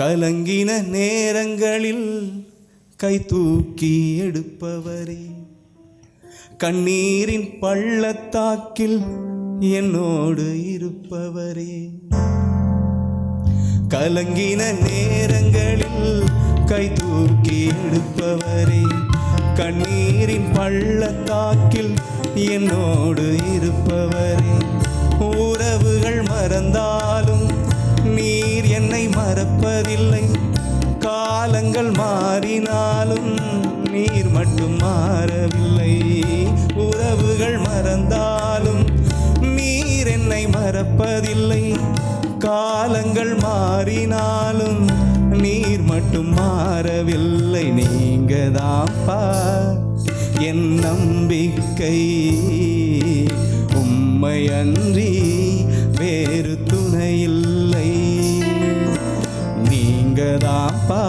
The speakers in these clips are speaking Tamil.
கலங்கின நேரங்களில் கை தூக்கி எடுப்பவரே. கண்ணீரின் பள்ளத்தாக்கில் என்னோடு இருப்பவரே. கலங்கின நேரங்களில் கை தூக்கி எடுப்பவரே. கண்ணீரின் பள்ளத்தாக்கில் என்னோடு இருப்பவரே. உறவுகள் மறந்தார் என்னை மறப்பதில்லை. காலங்கள் மாறினாலும் நீர் மட்டும் மாறவில்லை. உறவுகள் மறந்தாலும் நீர் என்னை மறப்பதில்லை. காலங்கள் மாறினாலும் நீர் மட்டும் மாறவில்லை. நீங்க தாப்பா என் நம்பிக்கை. உம்மை அன்றி அப்பா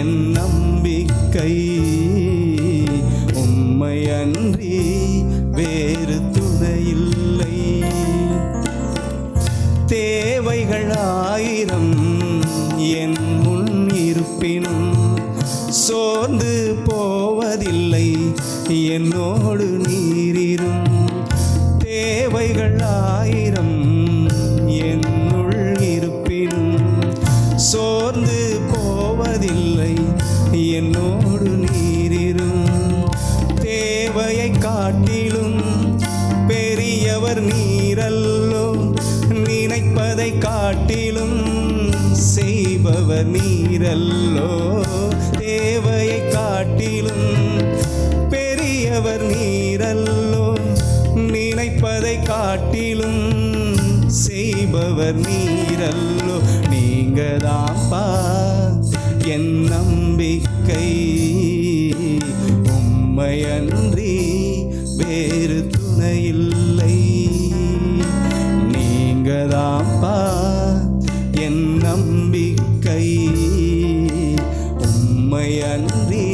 என் நம்பிக்கை உம்மை அன்றி வேறு துணையில்லை. இல்லை தேவைகள் ஆயிரம் என் முன் இருப்பினும் சோர்ந்து போவதில்லை. என்னோடு நீரிரும் தேவைகள் ஆயிரம் சோர்ந்து போவதில்லை. என்னோடு நீரிரும். தேவையை காட்டிலும் பெரியவர் நீரல்லோ. நினைப்பதை காட்டிலும் செய்பவர் நீரல்லோ. தேவையை காட்டிலும் பெரியவர் நீரல்லோ. நினைப்பதை காட்டிலும் செய்பவர் நீரல்லோ. நீங்க தான்ப்பா என் நம்பிக்கை உம்மையன்றி வேறு துணையில்லை. இல்லை நீங்க தான்ப்பா என் நம்பிக்கை உம்மையன்றி